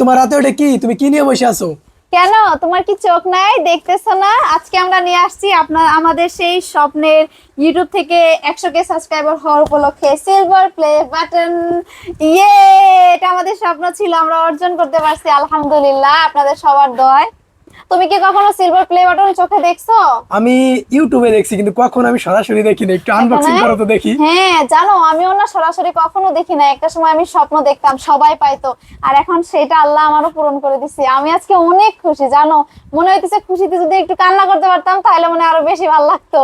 তোমার রাতে ওটা কি? তুমি কি নিয়ে বসে আছো? কেন? তোমার কি চোখ নাই? দেখতেছো না? আজকে আমরা নিয়ে আসছি আপনার, আমাদের সেই স্বপ্নের ইউটিউব থেকে একশো কে সাবস্ক্রাইবার হওয়ার উপলক্ষে সিলভার প্লে বাটন ইয়ে এটা আমাদের স্বপ্ন ছিল, আমরা অর্জন করতে পারছি, আলহামদুলিল্লাহ, আপনাদের সবার দোয়ায়। তুমি কি কখনো সিলভার প্লে বাটন চোখে দেখছ? আমি ইউটিউবে দেখছি কিন্তু কখন আমি সরাসরি দেখিনি। একটু আনবক্সিং করো তো দেখি। হ্যাঁ জানো আমিও না সরাসরি কখনো দেখি না একটা সময় আমি স্বপ্ন দেখতাম সবাই পাইতো। আর এখন সেটা আল্লাহ আমারও পূরণ করে দিছে। আমি আজকে অনেক খুশি জানো। মনে হইতেছে খুশিতে যদি একটু কান্না করতে পারতাম তাহলে মনে হয় আরও বেশি ভালো লাগতো।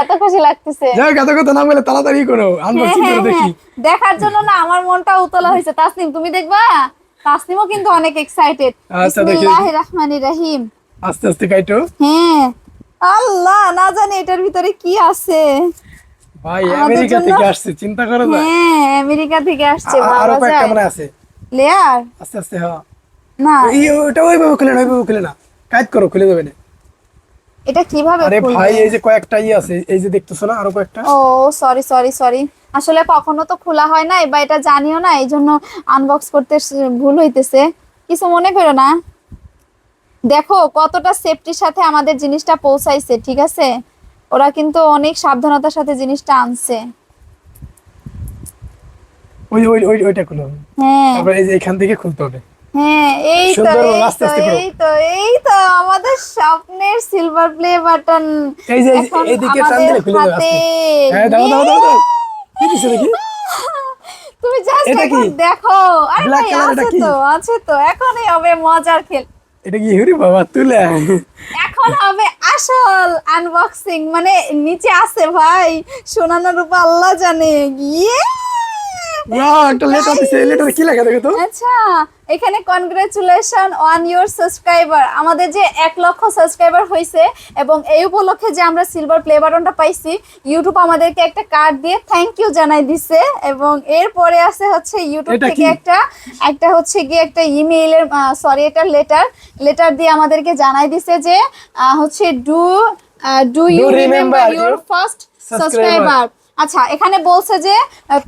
এত খুশি লাগতেছে। যাই কথা কথা না বলে তাড়াতাড়ি করো হ্যাঁ, আনবক্সিং হ্যাঁ, করে দেখি। হ্যাঁ। দেখার জন্য না আমার মনটা উতলা হয়েছে। তাসনিম তুমি দেখবা? তাসনিমও কিন্তু অনেক এক্সাইটেড আচ্ছা, দেখি। বিসমিল্লাহির রহমানির রহিম। আস্তে আস্তে কাইটো। হ্যাঁ। আল্লাহ না জানি এটার ভিতরে কি আছে। ভাই আমেরিকা থেকে আসছে চিন্তা করো না। হ্যাঁ আমেরিকা থেকে আসছে আরও একটা কয়েকটা মনে আছে। লেয়ার? আস্তে আস্তে হ্যাঁ না। এই ওটা ওইভাবে খুলে না ওইভাবে খুলে না। কাজ করো খুলে দেবে না। এটা কীভাবে আরে ভাই এই যে কয়েকটা ই আছে এই যে দেখতেছো না আরও কয়েকটা? ও সরি সরি সরি আসলে কখনো তো খোলা হয় না বা এটা জানিও না এই জন্য আনবক্স করতে ভুল হইতেছে। কিছু মনে করো না। দেখো কতটা সেফটির সাথে আমাদের জিনিসটা পৌঁছাইছে ঠিক আছে? ওরা কিন্তু অনেক সাবধানতার সাথে জিনিসটা আনছে। ওই ওই ওই ওইটা খুলো। হ্যাঁ। তারপর এখান থেকে খুলতে হবে। হ্যাঁ এই তো এই তো এই তো আমাদের স্বপ্নের সিলভার প্লে বাটন এই যে এইদিকে টান দিলে খুলে যাবে হ্যাঁ দাও দাও দাও দাও কি দিছে দেখি? তুমি জাস্ট এটা কি? দেখো। আরে Black ভাই আছে তো আছে তো এখনই হবে মজার খেল। এটা কি হরি বাবা? তুলে। এখন হবে আসল আনবক্সিং মানে নিচে আছে ভাই সোনানা রূপা আল্লাহ জানে। ইয়ে! ওয়াও একটা লেটার দিছে লেটারে কি লেখা দেখো তো? আচ্ছা এখানে কনগ্রাচুলেশন অন ইওর সাবস্ক্রাইবার আমাদের যে এক লক্ষ সাবস্ক্রাইবার হয়েছে এবং এই উপলক্ষে যে আমরা সিলভার প্লে বাটনটা পাইছি ইউটিউব আমাদেরকে একটা কার্ড দিয়ে থ্যাংক ইউ জানাই দিছে এবং এরপরে আছে হচ্ছে ইউটিউব থেকে একটা একটা হচ্ছে গিয়ে একটা ইমেইলের সরি একটা লেটার লেটার দিয়ে আমাদেরকে জানাই দিছে যে হচ্ছে do do you remember first subscriber আচ্ছা এখানে বলছে যে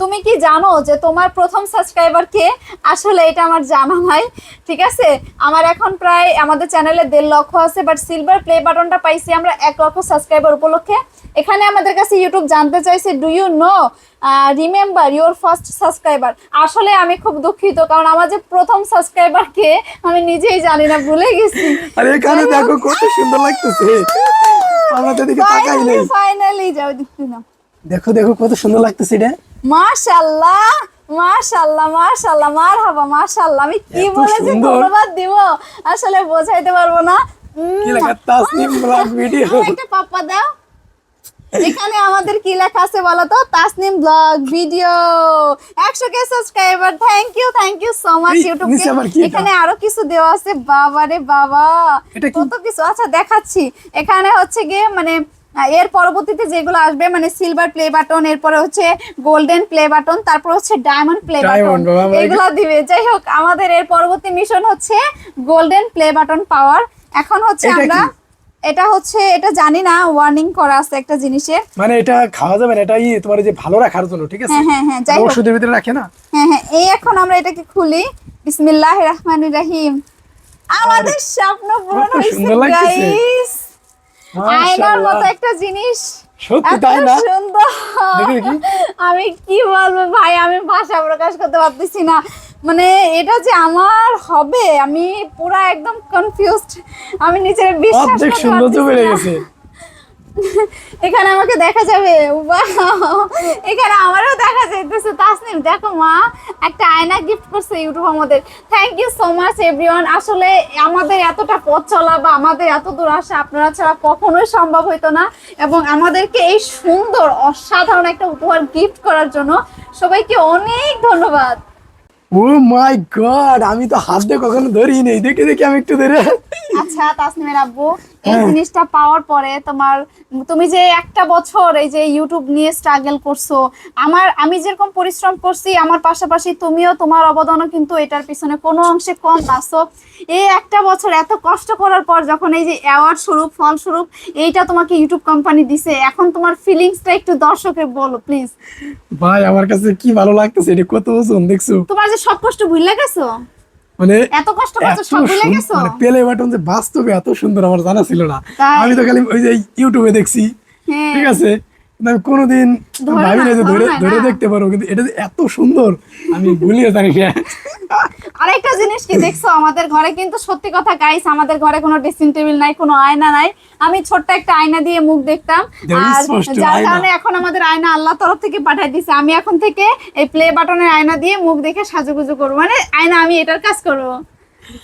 তুমি কি জানো যে তোমার প্রথম সাবস্ক্রাইবার কে? আসলে এটা আমার জানা নাই ঠিক আছে? আমার এখন প্রায় আমাদের চ্যানেলে দেড় লক্ষ আছে বাট সিলভার প্লে বাটনটা পাইছি আমরা এক লক্ষ সাবস্ক্রাইবার উপলক্ষে। এখানে আমাদের কাছে ইউটিউব জানতে চাইছে do you know remember your first subscriber আসলে আমি খুব দুঃখিত কারণ আমার যে প্রথম সাবস্ক্রাইবার কে আমি নিজেই জানি না ভুলে গেছি। আরে এখানে দেখো কত সুন্দর লাগতেছে। আমরা তো দিকে তাকাই নেই। ফাইনালি যাও দেখতে না দেখো দেখো কত সুন্দর লাগতেছে এটা। মাশাল্লাহ মাশাল্লাহ মাশাল্লাহ মারহাবা মাশাল্লাহ। আমি কি বলেছি সুন্দর। ধন্যবাদ দিব? আসলে বোঝাইতে পারব না। কি লেখা? তাসনিম ব্লগ ভিডিও একটা পাপ্পা দাও। এখানে আমাদের কি লেখা আছে বলো তো? তাসনিম ব্লগ ভিডিও একশো K subscriber thank you thank you so much YouTube? এখানে আরও কিছু দেওয়া আছে। বাবা। রে বাবা কত কিছু? আচ্ছা দেখাচ্ছি। এখানে হচ্ছে গিয়ে মানে এর পরবর্তীতে যেগুলো আসবে মানে সিলভার প্লে বাটন এরপরে হচ্ছে গোল্ডেন প্লে বাটন তারপর হচ্ছে ডায়মন্ড প্লে বাটন এগুলো দিবে। যাই হোক আমাদের এর পরবর্তী মিশন হচ্ছে গোল্ডেন প্লে বাটন পাওয়ার এখন হচ্ছে আমরা এটা হচ্ছে এটা জানি না ওয়ার্নিং করা আছে একটা জিনিসের। মানে এটা খাওয়া যাবে না এটা ই তোমার যে ভালো রাখার জন্য ঠিক আছে? হ্যাঁ হ্যাঁ হ্যাঁ যাই হোক। ওষুধের ভিতরে রাখে না? হ্যাঁ হ্যাঁ এই এখন আমরা এটাকে খুলি। বিসমিল্লাহ রহমান রাহিম। আমাদের স্বপ্ন পূরণ হয়েছে গাইস আয়নার মতো একটা জিনিস। সত্যি তাই না? সুন্দর। আমি কি বলব ভাই আমি ভাষা প্রকাশ করতে পারতেছি না। মানে এটা যে আমার হবে আমি পুরা একদম কনফিউজড আমি নিজের বিশ্বাস করতে পারতেছি না। এখানে আমাকে দেখা যাবে! এখানে আমারও দেখা যাইতেছে। তাসনিম দেখো মা একটা আয়না গিফট করছে ইউটিউব আমাদের। Thank you so much everyone আসলে আমাদের এতটা পথ চলা বা আমাদের এত দূর আসা আপনারা ছাড়া কখনোই সম্ভব হইতো না। এবং আমাদেরকে এই সুন্দর অসাধারণ একটা উপহার গিফট করার জন্য সবাইকে অনেক ধন্যবাদ। ও মাই গড আমি তো হাত দিয়ে কখনো ধরি নেই। দেখে দেখে আমি একটু ধরে আচ্ছা তাসনিমের আব্বু। এই হ্যাঁ। জিনিসটা পাওয়ার পরে তোমার তুমি যে একটা বছর এই যে ইউটিউব নিয়ে স্ট্রাগল করছ আমার আমি যেরকম পরিশ্রম করছি আমার পাশাপাশি তুমিও তোমার অবদানও কিন্তু এটার পিছনে কোনো অংশে কম নাসো এই একটা বছর এত কষ্ট করার পর যখন এই যে অ্যাওয়ার্ড স্বরূপ ফলস্বরূপ এইটা তোমাকে ইউটিউব কোম্পানি দিছে এখন তোমার ফিলিংসটা একটু দর্শকের বলো প্লিজ ভাই আমার কাছে কি ভালো লাগতেছে এটা কত ওজন দেখছ? তোমার যে সব কষ্ট ভুলে গেছো? মানে এত কষ্ট গেছো? মানে প্লে বাটন যে বাস্তবে এত সুন্দর আমার জানা ছিল না। আমি তো খালি ওই যে ইউটিউবে দেখছি। হ্যাঁ। ঠিক আছে? কোনোদিন ভাবি না, যে ধরে ধরে না। দেখতে পারব কিন্তু এটা যে এত সুন্দর আমি ভুলিয়ে জানি না আরেকটা জিনিস কি দেখছ? আমাদের ঘরে কিন্তু সত্যি কথা গাইস আমাদের ঘরে কোনো ড্রেসিং টেবিল নাই কোনো আয়না নাই। আমি ছোট্ট একটা আয়না দিয়ে মুখ দেখতাম। আর যার কারণে এখন আমাদের আয়না আল্লাহ তরফ থেকে পাঠিয়ে দিছে। আমি এখন থেকে এই প্লে বাটনের আয়না দিয়ে মুখ দেখে সাজুগুজু করব। মানে আয়না আমি এটার কাজ করব।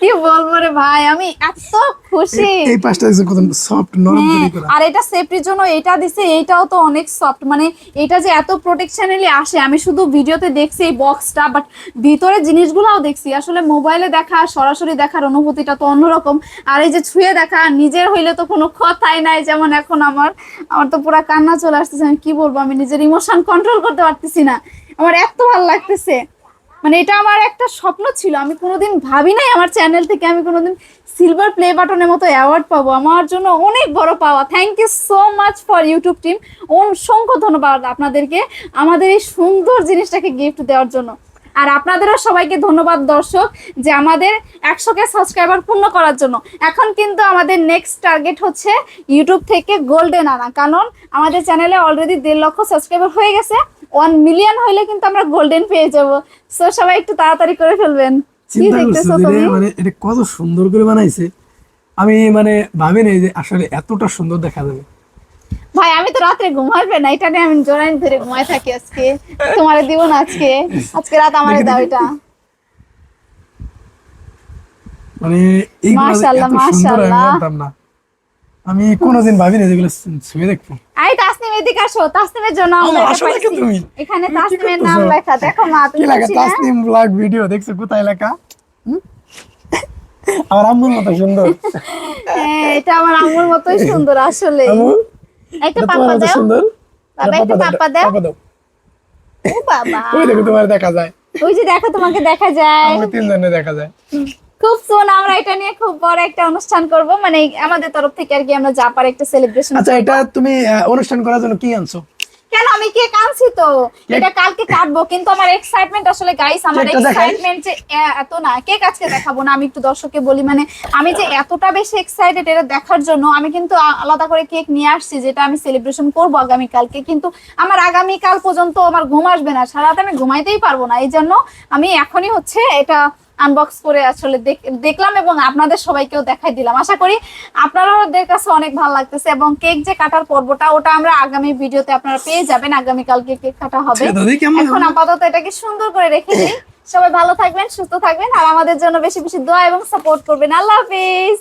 কি বলব রে ভাই? আমি এত খুশি। এই পাশটা দেখছ কত সফট নরম হ্যাঁ, তৈরি করা। আর এটা সেফটির জন্য এটা দিছে এইটাও তো অনেক সফট মানে এটা যে এত প্রোটেকশনালি আসে আমি শুধু ভিডিওতে দেখছি এই বক্সটা বাট ভিতরে জিনিসগুলোও দেখছি। আসলে মোবাইলে দেখা সরাসরি দেখার অনুভূতিটা তো অন্যরকম। আর এই যে ছুঁয়ে দেখা নিজের হইলে তো কোনো কথাই নাই যেমন এখন আমার। আমার তো পুরো কান্না চলে আসতেছে আমি কি বলব? আমি নিজের ইমোশন কন্ট্রোল করতে পারতেছি না। আমার এত ভালো লাগতেছে। মানে এটা আমার একটা স্বপ্ন ছিল। আমি কোনোদিন ভাবি নাই আমার চ্যানেল থেকে আমি কোনোদিন সিলভার প্লে বাটনের মতো অ্যাওয়ার্ড পাবো। আমার জন্য অনেক বড় পাওয়া। Thank you so much for YouTube team অসংখ্য ধন্যবাদ আপনাদেরকে আমাদের এই সুন্দর জিনিসটাকে গিফট দেওয়ার জন্য। আর আপনাদেরও সবাইকে ধন্যবাদ দর্শক যে আমাদের একশোকে সাবস্ক্রাইবার পূর্ণ করার জন্য। এখন কিন্তু আমাদের নেক্সট টার্গেট হচ্ছে ইউটিউব থেকে গোল্ডেন আনা কারণ আমাদের চ্যানেলে অলরেডি দেড় লক্ষ সাবস্ক্রাইবার হয়ে গেছে। ওয়ান মিলিয়ন হইলে কিন্তু আমরা গোল্ডেন পেয়ে যাব। সো সবাই একটু তাড়াতাড়ি করে ফেলবেন। কি দেখতেছো তুমি। মানে এটা কত সুন্দর করে বানাইছে। আমি মানে ভাবি নাই যে আসলে এতটা সুন্দর দেখা যাবে। ভাই আমি তো রাত্রে ঘুমাইবে না এটা নিয়ে আমি জোরাইন ধরে ঘুমাই থাকি আজকে। তোমারে দিব না আজকে। আজকে রাত আমারে দাও এটা। মানে যে মাশাআল্লাহ, মাশাআল্লাহ। আমি কোনোদিন ভাবি না যেগুলো ছুঁয়ে দেখব। আই তাসনিম এদিকে আসো। তাসনিমের জন্য আমার আমরা এটা আসো নাকি তুমি? এখানে তাসনিমের নাম লেখা। দেখো মা কি তুমি লাগে খুশি তাসনিম ব্লগ ভিডিও দেখছ কোথায় লেখা? আমার আম্মুর মতো সুন্দর। হ্যাঁ এটা আমার আম্মুর মতোই সুন্দর আসলে। একটা পাপা দাও। সুন্দর? বাবা, একটু পাপা দাও। পাপা দাও। ও বাবা। ওই দেখো তোমার দেখা যায়। ওই যে দেখো তোমাকে দেখা যায়। তিনজনে দেখা যায়। খুব সুন আমরা এটা নিয়ে খুব বড় একটা অনুষ্ঠান করব। মানে আমাদের তরফ থেকে আর কি আমরা যা পারি একটা সেলিব্রেশন আচ্ছা এটা তুমি অনুষ্ঠান করার জন্য কি আনছো? কেন? আমি কেক আনছি তো। এটা কালকে কাটবো কিন্তু আমার এক্সাইটমেন্ট আসলে গাইস আমার এক্সাইটমেন্ট যে এত না কেক আজকে দেখাবো না। আমি একটু দর্শককে বলি মানে আমি যে এতটা বেশি এক্সাইটেড এটা দেখার জন্য আমি কিন্তু আলাদা করে কেক নিয়ে আসছি যেটা আমি সেলিব্রেশন করব আগামী কালকে কিন্তু আমার আগামী কাল পর্যন্ত আমার ঘুম আসবে না। সারা রাত আমি ঘুমাইতেই পারব না। এই জন্য আমি এখনই হচ্ছে এটা আনবক্স করে আসলে দেখলাম এবং আপনাদের সবাইকেও দেখাই দিলাম। আশা করি আপনারাদের কাছে অনেক ভালো লাগতেছে এবং কেক যে কাটার পর্বটা ওটা আমরা আগামী ভিডিওতে আপনারা পেয়ে যাবেন। আগামী কালকে কেক কাটা হবে। কেমন? এখন আপাতত এটাকে সুন্দর করে রেখে দিই। সবাই ভালো থাকবেন সুস্থ থাকবেন আর আমাদের জন্য বেশি বেশি দোয়া এবং সাপোর্ট করবেন। আল্লাহ হাফিজ।